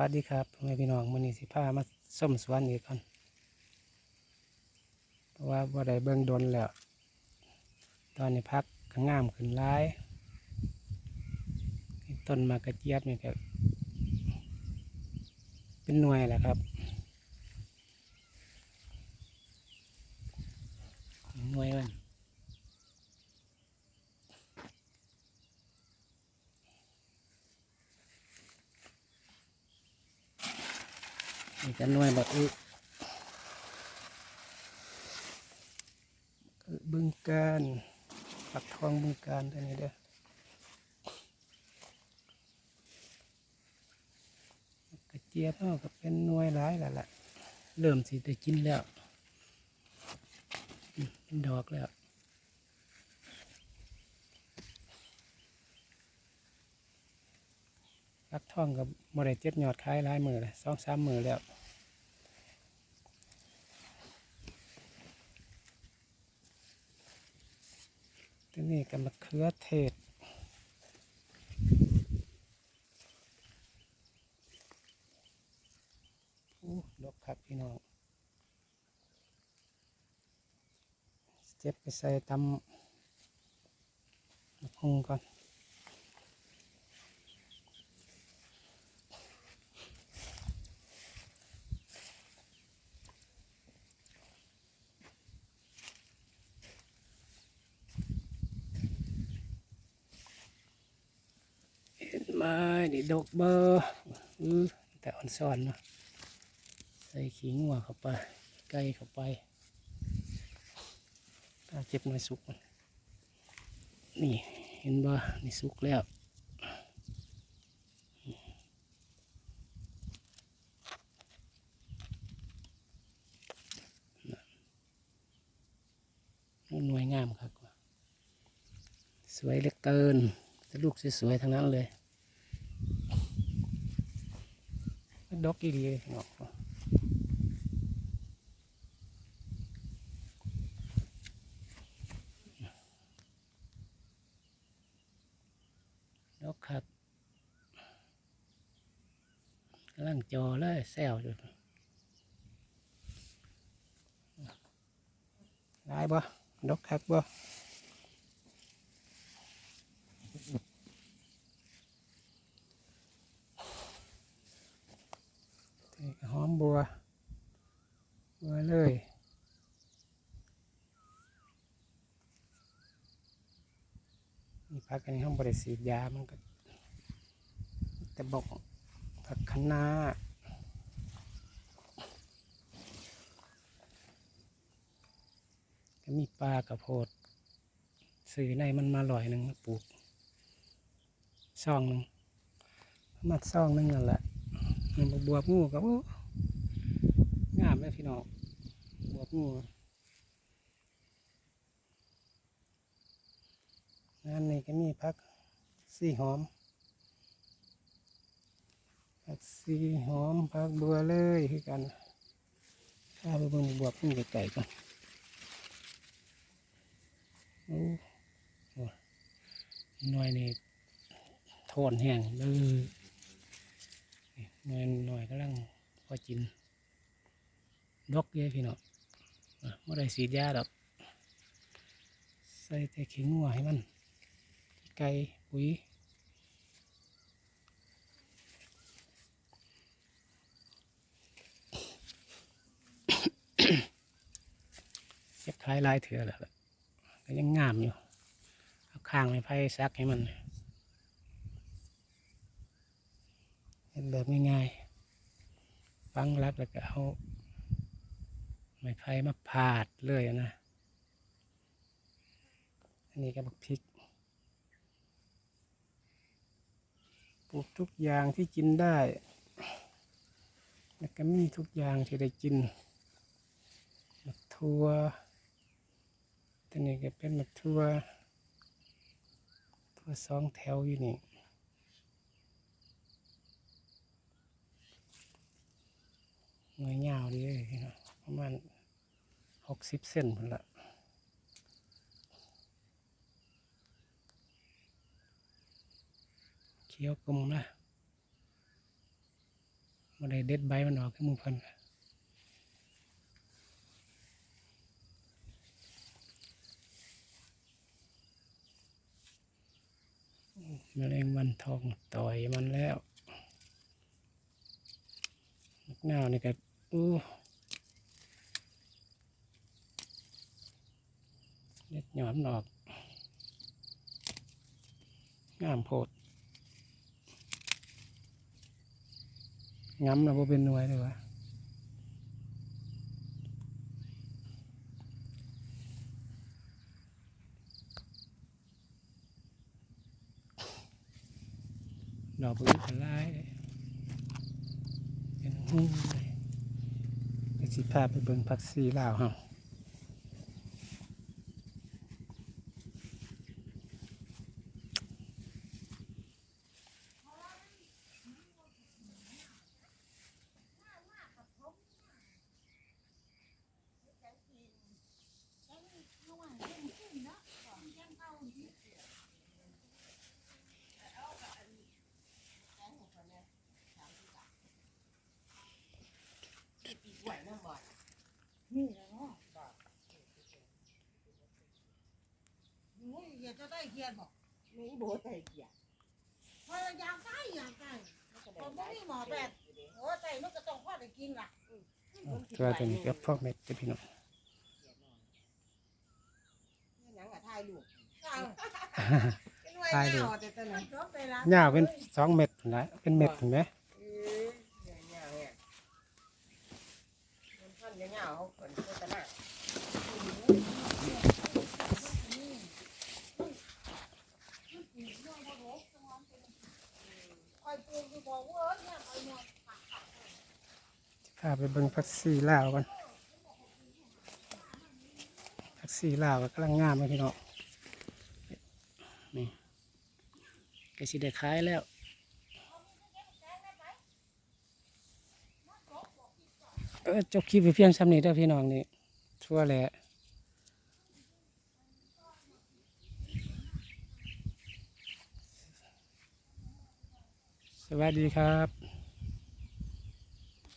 วัสดีครับพ่อแม่พี่น้องมื้อนี้สิพามาส้มสวนอีกก่อนเพราะว่าบ่ได้เบิ่งดนแล้ว ตอนนี้พักก็งามขึ้นหลายต้นมากระเจี๊ยบนี่ก็เป็นหน่วยแหละครับหน่วยมัน นี่จะน่วยแบบอึอึบึงการปักทองบึงการตัวนี้เด้อกระเจี๊ยบเนาะก็เป็นน่วยหลายแล้วล่ะ เริ่มสิได้กินแล้วเป็นดอกแล้วรักท่องกับโมได้เจ็ดยอดขายลายมือเลยสองสามมือแล้ว ที่นี่ก็มะเขือเทศอู้ดอกครับพี่น้องเจ็บไปใส่ตำมะพงก่อน มนี่ดอกเบอร์อือแต่อ่อนซ่อนเนาะใส่ขิงหัวเข้าไปไก่เข้าไปถ้าเจ็บหน่อยสุก นี่เห็นบ่นี่สุกแล้วน่ะหน่วยงามครับ สวยเหลือเกินแต่ลูกสวยๆทั้งนั้นเลย ดอกอีหลีเนาะดอกครับกำลังจอเลยแซวอยู่ได้บ่ดอกคักบ่นี่ก็หอมบัว บัวเลยนี่พักอันนี้ห้องบริสียามันก็แต่บอกผักคะน้าก็มีปลากระโพดซื้อในมันมาลอยหนึ่งปลูกช่องหนึ่งประมาณช่องหนึ่งนั่นแหละมันบวบงูกับงามเลยพี่น้องบวบงูงานนี้ก็มีพักสีหอมผักซีหอมผักบัวเลยคือกันข้าไปบิ่งบวบขึ้นไก่ก่อนโอ้โหหน่อยนี่โทนแห้งเลยหน่อยหน่อยกำลังพอกิน ดอกเยอะพี่น้องอะเมื่อไรสีดยาดอก ใส่แต่ขิงหัวให้มันไก่ปุ๋ยเก็บขายลายเถื่อแล้วล่ะก็ยังงามอยู่เอาข้างไม้ไผ่ซักให้มันเป็นแบบง่ายๆฟังรักแล้วก็เอา ไม้ไผ่มาพาดเลยอะนะ อันนี้ก็บักพริก ปลูกทุกอย่างที่กินได้ แล้วก็มีทุกอย่างที่ได้กินมักทั่วตัวนี้ก็เป็นมักทั่วทั่วสองแถวอยู่นี่หน่วยยาวดีเลยประมาณ หกสิบเซนพุ่นละเขี้ยวกลมนะบ่ได้เด็ดใบมันออกคือหมู่เพิ่นแมลงวันทองต่อยมันแล้วมะนาวนี่ก็อู้ เด็ดหยอมันอก งามโพดง้ำแล้วบ่เป็นหน่วยเลยวะดอกบื้กันลายเลยเป็นหูเลยสิพาพไปเบิ่งผักซีลาวเฮา นี่แหละเนาะโอ้ยอยาก จะได้เกียรติบอกมีโบใส่เกียร์พออยากได้อยากได้ผมไม่มีหมอแบบโอ้ใจมันก็ต้องพอได้กินล่ะตัวตัวนี้ก็พอกเม็ดจะพี่น้องหนังกับถ่ายรูปเอาเป็นไว้หน้าแต่ตอนนั้นจบไปละหญ้าเป็นสองเม็ดพุ่นละเป็นเม็ดเห็นไหม เออเนี่ยเนี่ยเนี่ยมันท่อนเงาๆเขาขนโฆษณา คอยปลูกอยู่บอกว่าเออเนี่ยคอยหมด พาไปเบิ่ง ผักซีลาวกันผักซีลาวก็กำลังงามเลยพี่น้องนี่ก็สิได้ขายแล้วเออจบคลิปไปเพียงซ้ำนี้เด้อพี่น้องนี่ทั่วแหละสวัสดีครับ